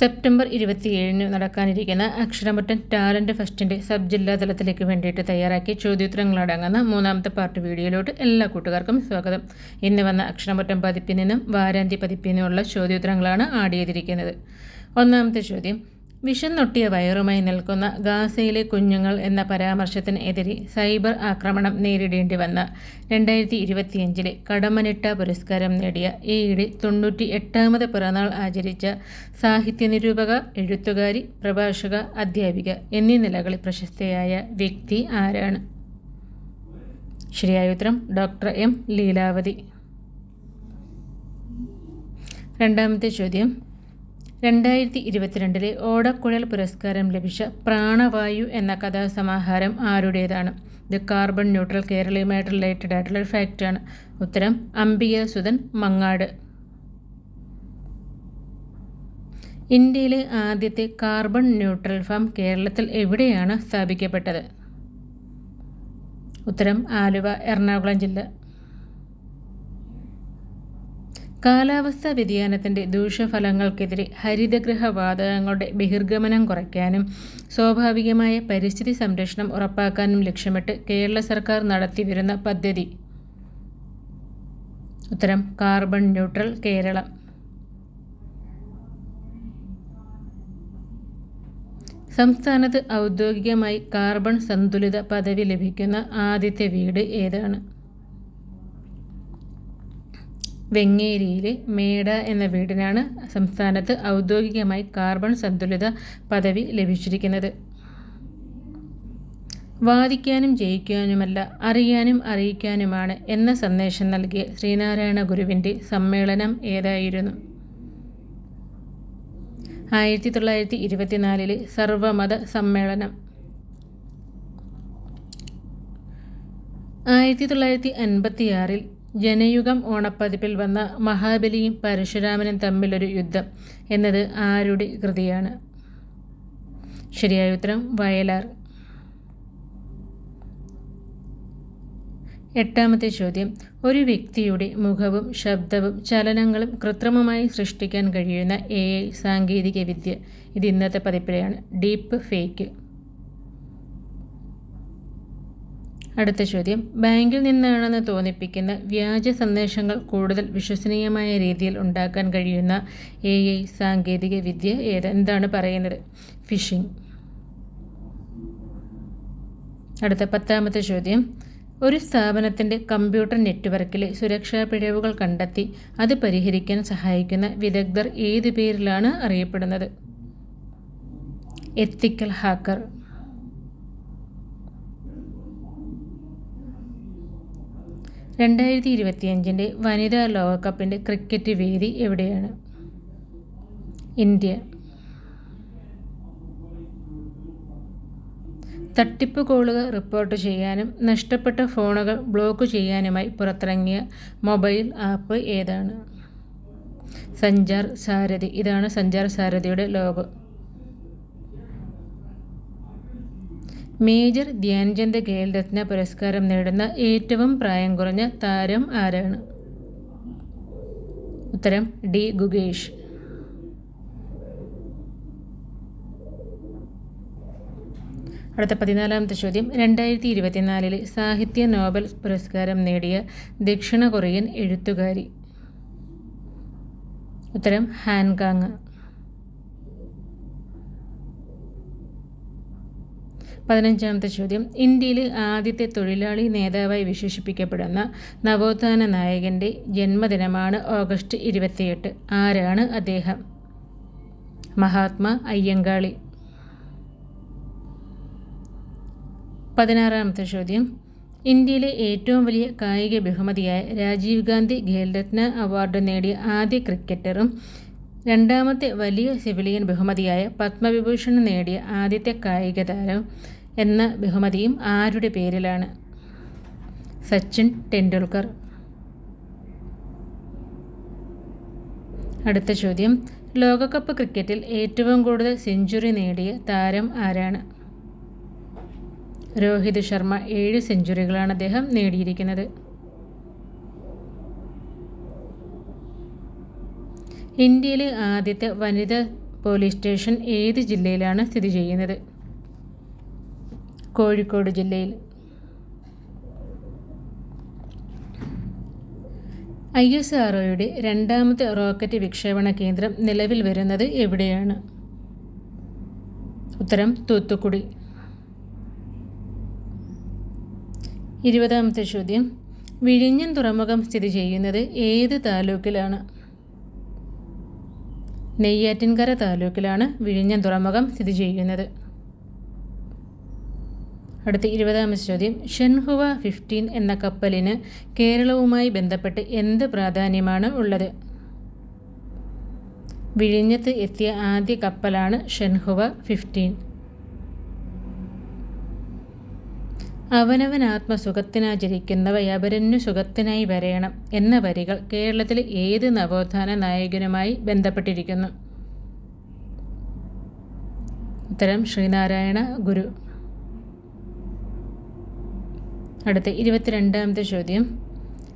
September ഇരുപത്തിയേഴിന് നടക്കാനിരിക്കുന്ന അക്ഷരമുറ്റൻ talent ഫെസ്റ്റിന്റെ sub ജില്ലാ തലത്തിലേക്ക് വേണ്ടിയിട്ട് തയ്യാറാക്കിയ ചോദ്യോത്തരങ്ങളടങ്ങുന്ന മൂന്നാമത്തെ പാർട്ട് വീഡിയോയിലോട്ട് എല്ലാ കൂട്ടുകാർക്കും സ്വാഗതം. ഇന്ന് വന്ന അക്ഷരമുറ്റൻ പതിപ്പിൽ നിന്നും വാരാന്ത്യ പതിപ്പിൽ നിന്നുമുള്ള ചോദ്യോത്തരങ്ങളാണ് ആഡ് ചെയ്തിരിക്കുന്നത്. ഒന്നാമത്തെ ചോദ്യം വിഷന്നൊട്ടിയ വയറുമായി നിൽക്കുന്ന ഗാസയിലെ കുഞ്ഞുങ്ങൾ എന്ന പരാമർശത്തിന് എതിരെ സൈബർ ആക്രമണം നേരിടേണ്ടി വന്ന. രണ്ടായിരത്തി ഇരുപത്തിയഞ്ചിലെ കടമനിട്ട പുരസ്കാരം നേടിയ ഈയിടെ തൊണ്ണൂറ്റി എട്ടാമത് പിറന്നാൾ ആചരിച്ച സാഹിത്യ നിരൂപക എഴുത്തുകാരി പ്രഭാഷക അധ്യാപിക എന്നീ നിലകളിൽ പ്രശസ്തയായ വ്യക്തി ആരാണ്? ശരിയായ ഉത്തരം ഡോക്ടർ എം ലീലാവതി. രണ്ടാമത്തെ ചോദ്യം രണ്ടായിരത്തി ഇരുപത്തിരണ്ടിലെ ഓടക്കുഴൽ പുരസ്കാരം ലഭിച്ച പ്രാണവായു എന്ന കഥാസമാഹാരം ആരുടേതാണ്? ഇത് കാർബൺ ന്യൂട്രൽ കേരളയുമായിട്ട് റിലേറ്റഡ് ആയിട്ടുള്ള ഒരു ഫാക്റ്റാണ്. ഉത്തരം അംബിക സുധൻ മങ്ങാട്. ഇന്ത്യയിലെ ആദ്യത്തെ കാർബൺ ന്യൂട്രൽ ഫാം കേരളത്തിൽ എവിടെയാണ് സ്ഥാപിക്കപ്പെട്ടത്? ഉത്തരം ആലുവ എറണാകുളം ജില്ല. കാലാവസ്ഥാ വ്യതിയാനത്തിന്റെ ദൂഷ്യഫലങ്ങൾക്കെതിരെ ഹരിതഗൃഹ വാതകങ്ങളുടെ ബഹിർഗമനം കുറയ്ക്കാനും സ്വാഭാവികമായ പരിസ്ഥിതി സംരക്ഷണം ഉറപ്പാക്കാനും ലക്ഷ്യമിട്ട് കേരള സർക്കാർ നടത്തിവരുന്ന പദ്ധതി. ഉത്തരം കാർബൺ ന്യൂട്രൽ കേരളം. സംസ്ഥാനത്ത് ഔദ്യോഗികമായി കാർബൺ സന്തുലിത പദവി ലഭിക്കുന്ന ആദ്യത്തെ വീട് ഏതാണ്? വെങ്ങേരിയിലെ മേട എന്ന വീടിനാണ് സംസ്ഥാനത്ത് ഔദ്യോഗികമായി കാർബൺ സന്തുലിത പദവി ലഭിച്ചിരിക്കുന്നത്. വാദിക്കാനും ജയിക്കാനുമല്ല അറിയാനും അറിയിക്കാനുമാണ് എന്ന സന്ദേശം നൽകിയ ശ്രീനാരായണ ഗുരുവിന്റെ സമ്മേളനം ഏതായിരുന്നു? ആയിരത്തി തൊള്ളായിരത്തി ഇരുപത്തിനാലിലെ സർവമത സമ്മേളനം. ആയിരത്തി തൊള്ളായിരത്തി അൻപത്തിയാറിൽ ജനയുഗം ഓണപ്പതിപ്പിൽ വന്ന മഹാബലിയും പരശുരാമനും തമ്മിലൊരു യുദ്ധം എന്നത് ആരുടെ കൃതിയാണ്? ശരിയായ ഉത്തരം വയലാർ. എട്ടാമത്തെ ചോദ്യം. ഒരു വ്യക്തിയുടെ മുഖവും ശബ്ദവും ചലനങ്ങളും കൃത്രിമമായി സൃഷ്ടിക്കാൻ കഴിയുന്ന എ ഐ സാങ്കേതിക വിദ്യ ഇത് ഇന്നത്തെ പതിപ്പിലെയാണ് ഡീപ്പ് ഫേക്ക്. അടുത്ത ചോദ്യം. ബാങ്കിൽ നിന്നാണെന്ന് തോന്നിപ്പിക്കുന്ന വ്യാജ സന്ദേശങ്ങൾ കൂടുതൽ വിശ്വസനീയമായ രീതിയിൽ ഉണ്ടാക്കാൻ കഴിയുന്ന എ ഐ സാങ്കേതിക വിദ്യ ഏത്? എന്താണ് പറയുന്നത്? ഫിഷിംഗ് അടുത്ത പത്താമത്തെ ചോദ്യം. ഒരു സ്ഥാപനത്തിന്റെ കമ്പ്യൂട്ടർ നെറ്റ്വർക്കിലെ സുരക്ഷാ പിഴവുകൾ കണ്ടെത്തി അത് പരിഹരിക്കാൻ സഹായിക്കുന്ന വിദഗ്ധർ ഏത് പേരിലാണ് അറിയപ്പെടുന്നത്? എത്തിക്കൽ ഹാക്കർ രണ്ടായിരത്തി ഇരുപത്തിയഞ്ചിന്റെ വനിതാ ലോകകപ്പിന്റെ ക്രിക്കറ്റ് വേദി എവിടെയാണ്? ഇന്ത്യ. തട്ടിപ്പ് കോളുകൾ റിപ്പോർട്ട് ചെയ്യാനും നഷ്ടപ്പെട്ട ഫോണുകൾ ബ്ലോക്ക് ചെയ്യാനുമായി പുറത്തിറങ്ങിയ മൊബൈൽ ആപ്പ് ഏതാണ്? സഞ്ചാർ സാരഥി. ഇതാണ് സഞ്ചാർ സാരഥിയുടെ ലോഗോ. മേജർ ധ്യാൻചന്ദ് ഖേൽരത്ന പുരസ്കാരം നേടുന്ന ഏറ്റവും പ്രായം കുറഞ്ഞ താരം ആരാണ്? ഉത്തരം ഡി. ഗുഗേഷ് അടുത്ത പതിനാലാമത്തെ ചോദ്യം. രണ്ടായിരത്തി ഇരുപത്തിനാലിലെ സാഹിത്യ നോബൽ പുരസ്കാരം നേടിയ ദക്ഷിണ കൊറിയൻ എഴുത്തുകാരി. ഉത്തരം ഹാൻകാങ്. പതിനഞ്ചാമത്തെ ചോദ്യം. ഇന്ത്യയിലെ ആദ്യത്തെ തൊഴിലാളി നേതാവായി വിശേഷിപ്പിക്കപ്പെടുന്ന നവോത്ഥാന നായകന്റെ ജന്മദിനമാണ് ഓഗസ്റ്റ് ഇരുപത്തിയെട്ട്. ആരാണ് അദ്ദേഹം? മഹാത്മാ അയ്യങ്കാളി. പതിനാറാമത്തെ ചോദ്യം. ഇന്ത്യയിലെ ഏറ്റവും വലിയ കായിക ബഹുമതിയായ രാജീവ് ഗാന്ധി ഖേൽരത്ന അവാർഡ് നേടിയ ആദ്യ ക്രിക്കറ്ററും രണ്ടാമത്തെ വലിയ സിവിലിയൻ ബഹുമതിയായ പത്മവിഭൂഷൺ നേടിയ ആദ്യത്തെ കായിക താരം എന്ന ബഹുമതിയും ആരുടെ പേരിലാണ്? സച്ചിൻ ടെണ്ടുൽക്കർ. അടുത്ത ചോദ്യം. ലോകകപ്പ് ക്രിക്കറ്റിൽ ഏറ്റവും കൂടുതൽ സെഞ്ചുറി നേടിയ താരം ആരാണ്? രോഹിത് ശർമ്മ ഏഴ് സെഞ്ചുറികളാണ് അദ്ദേഹം നേടിയിരിക്കുന്നത്. ഇന്ത്യയിലെ ആദ്യത്തെ വനിതാ പോലീസ് സ്റ്റേഷൻ ഏത് ജില്ലയിലാണ് സ്ഥിതി ചെയ്യുന്നത്? കോഴിക്കോട് ജില്ലയിൽ. ഐ എസ് ആർ രണ്ടാമത്തെ റോക്കറ്റ് വിക്ഷേപണ കേന്ദ്രം നിലവിൽ വരുന്നത് എവിടെയാണ്? ഉത്തരം തൂത്തുക്കുടി. ഇരുപതാമത്തെ ചോദ്യം. വിഴിഞ്ഞം തുറമുഖം സ്ഥിതി ചെയ്യുന്നത് ഏത് താലൂക്കിലാണ്? നെയ്യാറ്റിൻകര താലൂക്കിലാണ് വിഴിഞ്ഞം തുറമുഖം സ്ഥിതി ചെയ്യുന്നത്. അടുത്ത ഇരുപതാമത്തെ ചോദ്യം. ഷെൻഹുവ ഫിഫ്റ്റീൻ എന്ന കപ്പലിന് കേരളവുമായി ബന്ധപ്പെട്ട് എന്ത് പ്രാധാന്യമാണ് ഉള്ളത്? വിഴിഞ്ഞത്ത് എത്തിയ ആദ്യ കപ്പലാണ് ഷെൻഹുവ ഫിഫ്റ്റീൻ അവനവൻ ആത്മസുഖത്തിനാചരിക്കുന്നവ യപരന്നു സുഖത്തിനായി വരയണം എന്ന വരികൾ കേരളത്തിലെ ഏത് നവോത്ഥാന നായകനുമായി ബന്ധപ്പെട്ടിരിക്കുന്നു? ഉത്തരം ശ്രീനാരായണ ഗുരു. അടുത്ത ഇരുപത്തിരണ്ടാമത്തെ ചോദ്യം.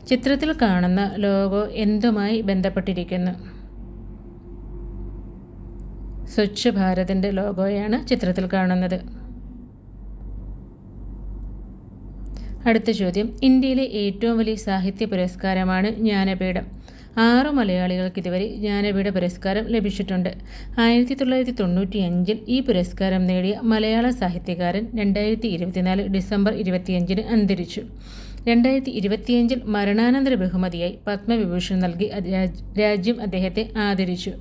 ചിത്രത്തിൽ കാണുന്ന ലോഗോ എന്തുമായി ബന്ധപ്പെട്ടിരിക്കുന്നു? സ്വച്ഛ് ഭാരതിന്റെ ലോഗോയാണ് ചിത്രത്തിൽ കാണുന്നത്. അടുത്ത ചോദ്യം. ഇന്ത്യയിലെ ഏറ്റവും വലിയ സാഹിത്യ പുരസ്കാരമാണ് ജ്ഞാനപീഠം. ആറു മലയാളികൾക്ക് ഇതുവരെ ജ്ഞാനപീഠ പുരസ്കാരം ലഭിച്ചിട്ടുണ്ട്. ആയിരത്തി തൊള്ളായിരത്തി തൊണ്ണൂറ്റി അഞ്ചിൽ ഈ പുരസ്കാരം നേടിയ മലയാള സാഹിത്യകാരൻ രണ്ടായിരത്തി ഇരുപത്തിനാല് ഡിസംബർ ഇരുപത്തിയഞ്ചിന് അന്തരിച്ചു. രണ്ടായിരത്തി ഇരുപത്തിയഞ്ചിൽ മരണാനന്തര ബഹുമതിയായി പത്മവിഭൂഷൺ നൽകി രാജ്യം അദ്ദേഹത്തെ ആദരിച്ചു.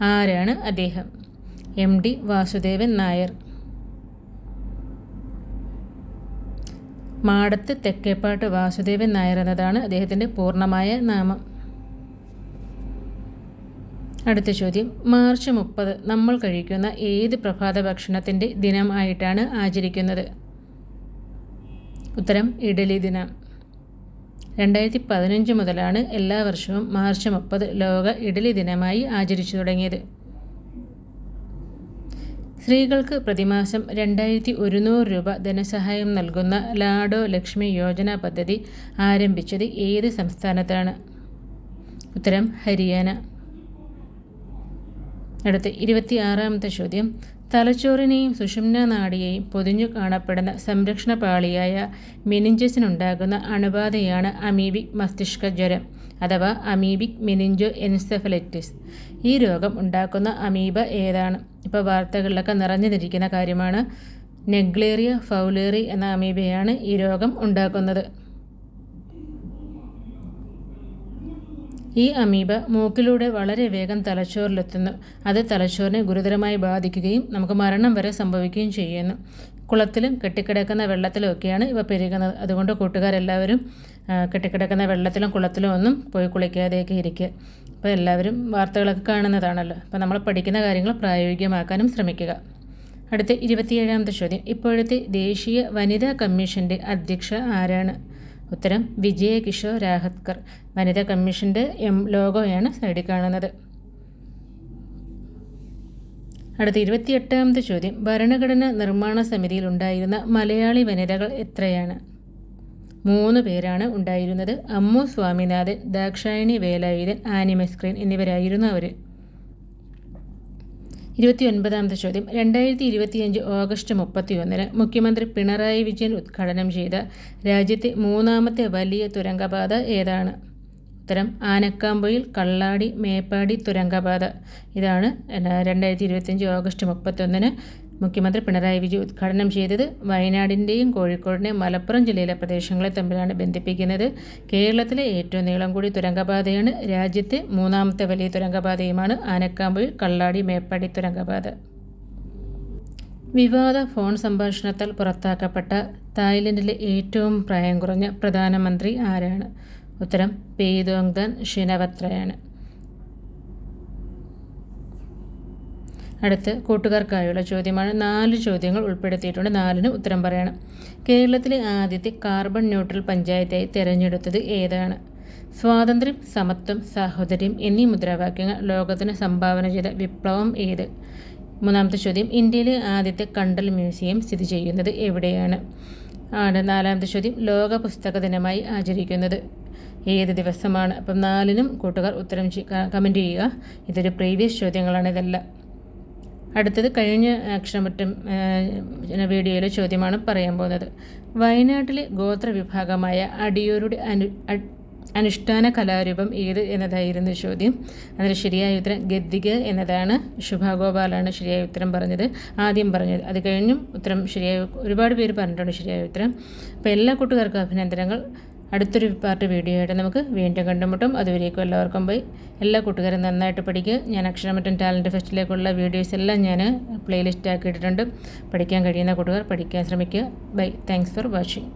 ആരാണ് അദ്ദേഹം? M D Vasudevan Nair. Madath Thekkepat Vasudevan Nair എന്നതാണ് അദ്ദേഹത്തിന്റെ പൂർണമായ നാമം. അടുത്ത ചോദ്യം. മാർച്ച് മുപ്പത് നമ്മൾ കഴിക്കുന്ന ഏത് പ്രഭാത ഭക്ഷണത്തിന്റെ ദിനം ആയിട്ടാണ് ആചരിക്കുന്നത്? ഉത്തരം ഇഡലി ദിനം. രണ്ടായിരത്തി പതിനഞ്ച് മുതലാണ് എല്ലാ വർഷവും മാർച്ച് മുപ്പത് ലോക ഇഡലി ദിനമായി ആചരിച്ചു തുടങ്ങിയത്. സ്ത്രീകൾക്ക് പ്രതിമാസം രണ്ടായിരത്തി ഒരുന്നൂറ് രൂപ ധനസഹായം നൽകുന്ന ലാഡോ ലക്ഷ്മി യോജന പദ്ധതി ആരംഭിച്ചത് ഏത് സംസ്ഥാനത്താണ്? ഉത്തരം ഹരിയാന. അടുത്ത് ഇരുപത്തിയാറാമത്തെ ചോദ്യം. തലച്ചോറിനെയും സുഷുമ്ന നാടിയെയും പൊതിഞ്ഞു കാണപ്പെടുന്ന സംരക്ഷണ പാളിയായ മെനിഞ്ചസിനുണ്ടാകുന്ന അണുബാധയാണ് അമീബിക് മസ്തിഷ്ക ജ്വരം അഥവാ അമീബിക് മെനിഞ്ചോ എൻസെഫലൈറ്റിസ് ഈ രോഗം ഉണ്ടാക്കുന്ന അമീബ ഏതാണ്? ഇപ്പോൾ വാർത്തകളിലൊക്കെ നിറഞ്ഞിരിക്കുന്ന കാര്യമാണ്. നെഗ്ലേറിയ ഫൗലേറി എന്ന അമീബയാണ് ഈ രോഗം ഉണ്ടാക്കുന്നത്. ഈ അമീബ മൂക്കിലൂടെ വളരെ വേഗം തലച്ചോറിലെത്തുന്നു. അത് തലച്ചോറിനെ ഗുരുതരമായി ബാധിക്കുകയും നമുക്ക് മരണം വരെ സംഭവിക്കുകയും ചെയ്യുന്നു. കുളത്തിലും കെട്ടിക്കിടക്കുന്ന വെള്ളത്തിലും ഒക്കെയാണ് ഇവ പെരുകുന്നത്. അതുകൊണ്ട് കൂട്ടുകാരെല്ലാവരും കെട്ടിക്കിടക്കുന്ന വെള്ളത്തിലും കുളത്തിലും ഒന്നും പോയി കുളിക്കാതെയൊക്കെ ഇരിക്കുക. അപ്പോൾ എല്ലാവരും വാർത്തകളൊക്കെ കാണുന്നതാണല്ലോ. അപ്പോൾ നമ്മൾ പഠിക്കുന്ന കാര്യങ്ങൾ പ്രായോഗികമാക്കാനും ശ്രമിക്കുക. അടുത്ത ഇരുപത്തിയേഴാമത്തെ ചോദ്യം. ഇപ്പോഴത്തെ ദേശീയ വനിതാ കമ്മീഷന്റെ അധ്യക്ഷ ആരാണ്? ഉത്തരം വിജയ കിഷോർ രാഹത്കർ. വനിതാ കമ്മീഷന്റെ എം ലോഗോയാണ് സൈഡിൽ കാണുന്നത്. അടുത്ത ഇരുപത്തിയെട്ടാമത്തെ ചോദ്യം. ഭരണഘടന നിർമ്മാണ സമിതിയിൽ ഉണ്ടായിരുന്ന മലയാളി വനിതകൾ എത്രയാണ്? മൂന്ന് പേരാണ് ഉണ്ടായിരുന്നത്. അമ്മു സ്വാമിനാഥൻ ദാക്ഷായണി വേലായുധൻ ആനിമസ്ക്രീൻ എന്നിവരായിരുന്നു അവർ ഇരുപത്തി ഒൻപതാമത്തെ ചോദ്യം. രണ്ടായിരത്തി ഇരുപത്തിയഞ്ച് ഓഗസ്റ്റ് മുപ്പത്തി ഒന്നിന് മുഖ്യമന്ത്രി പിണറായി വിജയൻ ഉദ്ഘാടനം ചെയ്ത രാജ്യത്തെ മൂന്നാമത്തെ വലിയ തുരങ്കപാത ഏതാണ്? ഉത്തരം ആനക്കാമ്പൊയിൽ കള്ളാടി മേപ്പാടി തുരങ്കപാത. ഇതാണ് രണ്ടായിരത്തി ഇരുപത്തിയഞ്ച് ഓഗസ്റ്റ് മുപ്പത്തൊന്നിന് മുഖ്യമന്ത്രി പിണറായി വിജയൻ ഉദ്ഘാടനം ചെയ്തത് വയനാടിന്റെയും കോഴിക്കോടിന്റെയും മലപ്പുറം ജില്ലയിലെ പ്രദേശങ്ങളെ തമ്മിലാണ് ബന്ധിപ്പിക്കുന്നത്. കേരളത്തിലെ ഏറ്റവും നീളം കൂടി തുരങ്കപാതയാണ് രാജ്യത്തെ മൂന്നാമത്തെ വലിയ തുരങ്കപാതയുമാണ് ആനക്കാമ്പുഴ കള്ളാടി മേപ്പാടി തുരങ്കപാത. വിവാദ ഫോൺ സംഭാഷണത്താൽ പുറത്താക്കപ്പെട്ട തായ്ലൻഡിലെ ഏറ്റവും പ്രായം കുറഞ്ഞ പ്രധാനമന്ത്രി ആരാണ്? ഉത്തരം പെയ്തോങ്താൻ ഷിനവത്രയാണ്. അടുത്ത് കൂട്ടുകാർക്കായുള്ള ചോദ്യമാണ്. നാല് ചോദ്യങ്ങൾ ഉൾപ്പെടുത്തിയിട്ടുണ്ട്. നാലിന് ഉത്തരം പറയണം. കേരളത്തിലെ ആദ്യത്തെ കാർബൺ ന്യൂട്രൽ പഞ്ചായത്തായി തിരഞ്ഞെടുത്തത് ഏതാണ്? സ്വാതന്ത്ര്യം സമത്വം സാഹോദര്യം എന്നീ മുദ്രാവാക്യങ്ങൾ ലോകത്തിന് സംഭാവന ചെയ്ത വിപ്ലവം ഏത്? മൂന്നാമത്തെ ചോദ്യം ഇന്ത്യയിലെ ആദ്യത്തെ കണ്ടൽ മ്യൂസിയം സ്ഥിതി ചെയ്യുന്നത് എവിടെയാണ്? ആണ് നാലാമത്തെ ചോദ്യം ലോക പുസ്തക ദിനമായി ആചരിക്കുന്നത് ഏത് ദിവസമാണ്? അപ്പം നാലിനും കൂട്ടുകാർ ഉത്തരം കമന്റ് ചെയ്യുക. ഇതൊരു പ്രീവിയസ് ചോദ്യങ്ങളാണ് ഇതെല്ലാം. അടുത്തത് കഴിഞ്ഞ അക്ഷരമറ്റം വീഡിയോയിലെ ചോദ്യമാണ് പറയാൻ പോകുന്നത്. വയനാട്ടിലെ ഗോത്ര വിഭാഗമായ അടിയോരുടെ അനു അനുഷ്ഠാന കലാരൂപം ഏത് എന്നതായിരുന്നു ചോദ്യം. അതിന് ശരിയായ ഉത്തരം ഗദ്ദിക എന്നതാണ്. ശുഭാഗോപാലാണ് ശരിയായ ഉത്തരം പറഞ്ഞത്. ആദ്യം പറഞ്ഞത് അത് കഴിഞ്ഞും ഉത്തരം ശരിയായ ഒരുപാട് പേര് പറഞ്ഞിട്ടുണ്ട് ശരിയായ ഉത്തരം. അപ്പോൾ എല്ലാ കൂട്ടുകാർക്കും അഭിനന്ദനങ്ങൾ. അടുത്തൊരു പാർട്ട് വീഡിയോ ആയിട്ട് നമുക്ക് വീണ്ടും കണ്ടുമുട്ടും. അതുവരേക്കും എല്ലാവർക്കും പോയി എല്ലാ കൂട്ടുകാരും നന്നായിട്ട് പഠിക്കുക. ഞാൻ അക്ഷരമറ്റം ടാലന്റ് ഫെസ്റ്റിലേക്കുള്ള വീഡിയോസ് എല്ലാം ഞാൻ പ്ലേലിസ്റ്റ് ആക്കി ഇട്ടിട്ടുണ്ട് പഠിക്കാൻ കഴിയുന്ന കൂട്ടുകാർ പഠിക്കാൻ ശ്രമിക്കുക. Bye thanks for watching